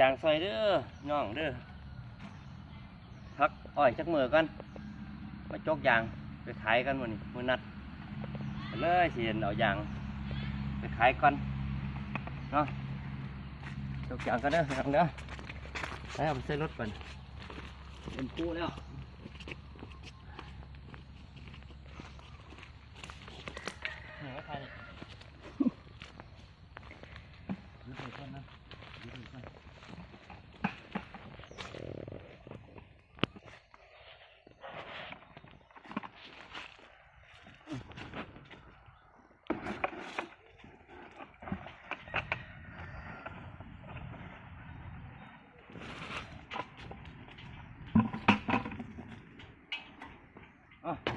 อกจางซอยเด้อน้องเด้อพักอ้อยจักมือกันมาจกยางไปขายกันวันนี้มือนัดเลยเสียนเอายางไปขายกันเนาะจกยางกันเด้อน้องเด้อไปเอาไปใส่รถก่อนเป็นปูแล้วนี่ว่าใครนี่ยึดไปก่อนนะยึดไปก่อน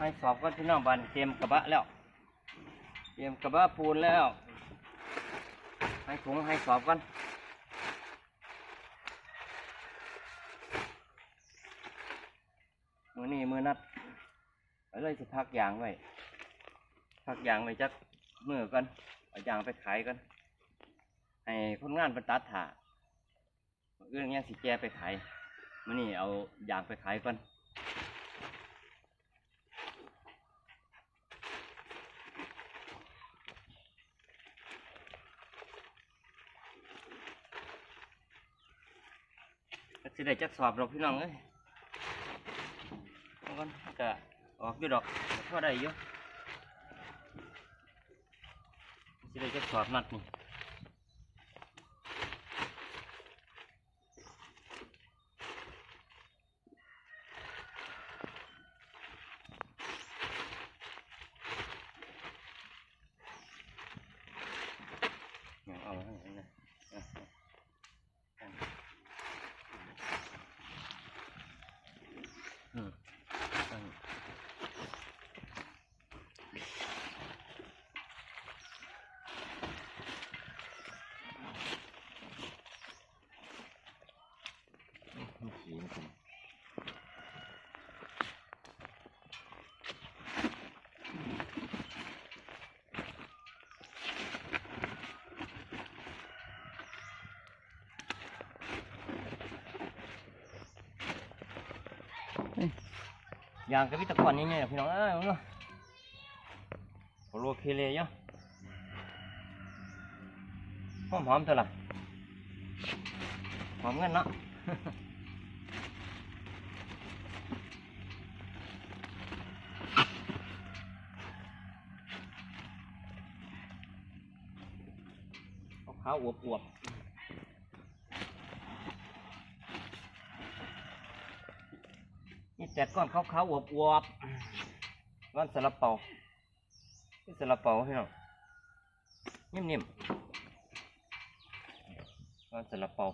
อะให้สอบก็พี่น้องบันเตรียมกระบะแล้ว เตรียมกระบะปูนแล้ว ให้ถุงให้สอบกันมือนี้มือนัดไปเลยสิพักยางไว้พักยางไว้จักมือกันเอายางไปขายกันให้คนงานไปตัดถ่ามื้ออื่นเงี้ยสิแกไปขายมือนี้เอายางไปขายก่อน สิได้จักสอบดอกพี่น้องเอ้ยเอากันก็ออกอยู่ดอกพอได้อยู่สิได้จักสอบนัดนี่เอาเอาให้อันนะเอาเอา อืมตั้งมีขีนกัน ยางกับวิตะกอนนี่เนี่ยพี่น้องเอ้ยเนาะโอโลเคเลยเนาะหอมหอมๆเท่าไหร่หอมเงินเนาะขาวๆอวบ นี่แต่ก้อนขาวๆอวบๆก้อนสลับเปานี่สลับเปาพี่น้องนิ่มๆก้อนสลับเปา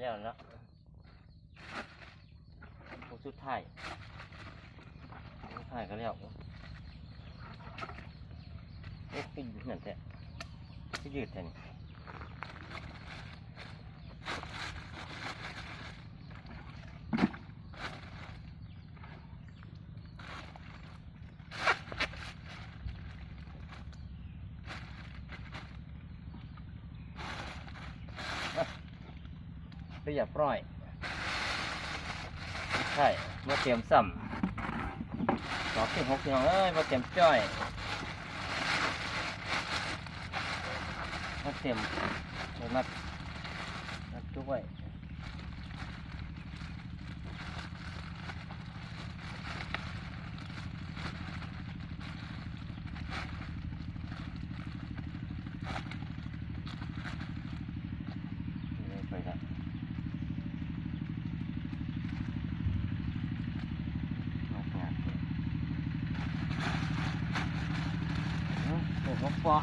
แล้วเนาะโอ้สุดท้ายสุดท้ายก็แล้วโอ้ขึ้นนั่นแหละขึ้นยืดแท้นี่ เรียบร้อยใช่มาเตรียมซ้ำสองที่หกพี่น้องเอ้ยมาเตรียมจ้อยมาเตรียมัดมัดจุกไว้นี่ไปละนกงามเลยเอ้าโอ้โหปอ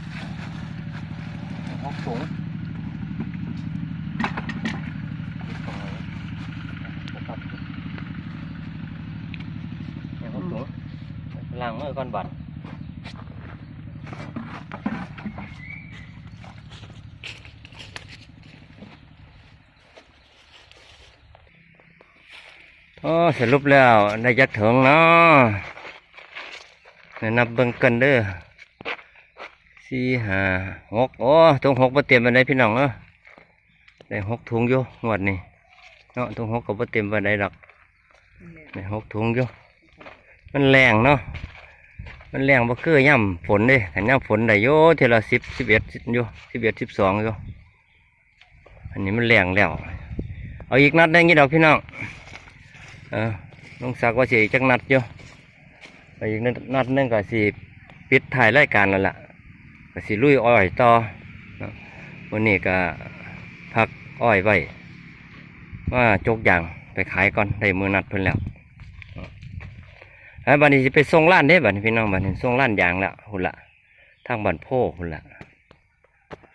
โอ้โหสูงติดต่อเลยนะครับเนี่ยเขาสูงล้างมือก่อนบัดโอ้สรุปแล้วได้ยักถึงเนาะนับเบิ่งกันเด้อ สี่ห้าหกโอ้ถุงหกบ่เต็มบันไดพี่น้องเออได้หกถุงอยู่งวดนี้เนาะถุงหกก็บ่เต็มบันไดดอกได้หกถุงอยู่มันแรงเนาะมันแรงบ่คือย่ำฝนเด้ถ้าย่ำฝนได้โยเทละสิบสิบเอ็ดอยู่สิบเอ็ดสิบสองอยู่อันนี้มันแรงแล้ว เอาอีกนัดได้งี้ดอกพี่น้องเออลุงศักว่าสิจักนัดอยู่ไปอีกนัดนึงก็สิปิดถ่ายรายการแล้วล่ะ ก็สิลุยอ้อยต่อวันนี้ก็พักอ้อยไว้ว่าจกยางไปขายก่อนได้มือนัดเพิ่นแล้วแล้วบัดนี้สิไปส่งร้านเด้บันี้พี่น้องบัดนี้ส่งร้านยางแล้วหุ่นละทางบ้านโพหุ่นละ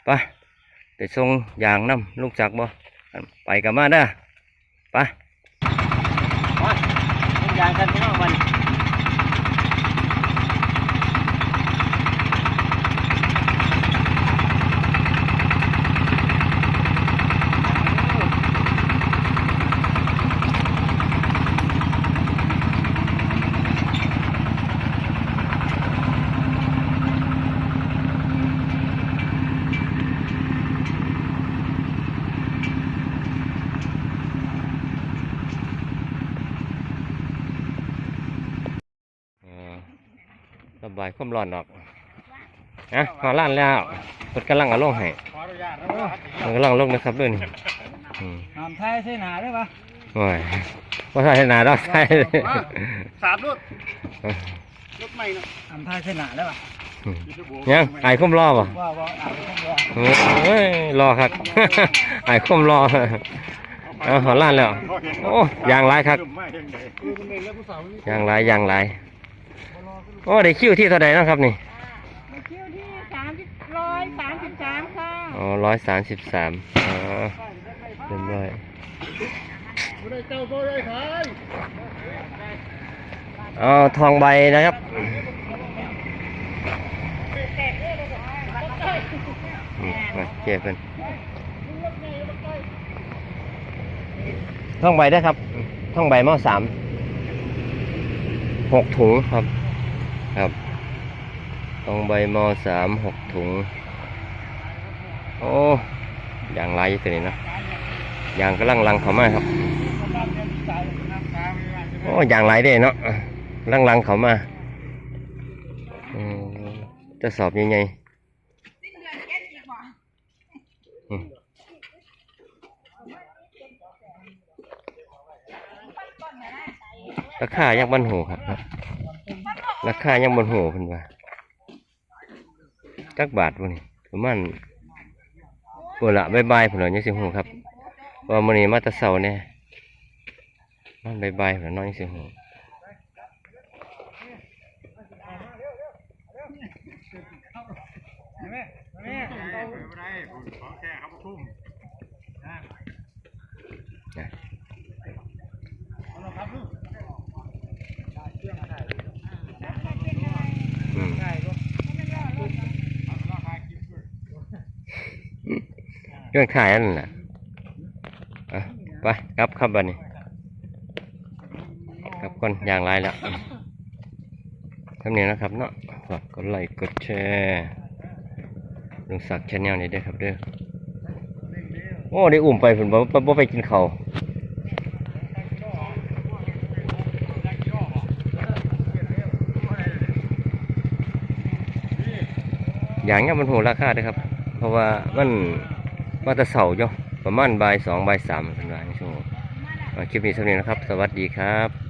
ไปไปส่งยางน้ำลุงศักบ่ไปกันมาเด้อไปมาเป็นยางกันพี่น้องมัน บายความร้อนออกนะมาล้านแล้วเพิ่นกำลังเอาลงให้ขออนุญาตนะครับเพิ่นกำลังลงนะครับด้วยนี่อืมน้ำไทยใช่หนาได้ปะโอ้ยว่าใช่หนาดอกใช่สามรถรถใหม่เนาะน้ำไทยใช่หนาได้ปะยังไอ้คุ้มรอป่ะว่าว่าอ่านไม่ต้องรอเฮ้ยรอครับไอ้คุ้มรอเอาหอล้านแล้ว โอ้ยางไรครับคือมันเป็นแล้วผู้สาวนี่ยางไรยางไร โอ้ได้คิวที่เท่าใดเนาะครับนี่คิวที่สามสิบร้อยสามสิบสามค่ะอ๋อร้อยสามสิบสามอ๋อเรียบร้อยผู้ใดเจ้าผู้ใดขายเอาทองใบนะครับอืมมาเก็บเป็นทองใบได้อครับทองใบหม้อสามหกถุงครับ ครับทองใบมอสามหกถุง โอ้ยางไรอยู่ตัวนี้เนาะยางกำลังลังเข้ามาครับโอ้ยางไรเด้เนาะลังลังเขามาจะสอบยังไงราคายังบนหูครับ ราคายังบนหูเพิ่นว่าจักบาทวะนี่ประมาณปวดละบายบายผมเหรอยังสิหูครับว่ามื้อนี้มาแตะเสาเนี่ยมันบายบายผมน้อยยังสิหูแม่แม่ไม่ได้ขอแค่ครับทุ่ม เรื่องขายนั่นแหละไปครับครับวันนี้ครับคนอย่างไรแล้วทำเนียนะครับเนาะฝากกดไลค์กดแชร์ลุงศักดิ์ชาแนลนี้ด้วยครับเด้อโอ้ได้อุ่มไปผมบ่ไปกินเขาอย่างเงี้ยมันโหราคาเลยครับ เพราะว่ามัน มาตะเสาเนาะประมาณบ่ายสองบ่ายสามเป็นว่าในช่วงคลิปนี้เท่านี้นะครับ สวัสดีครับ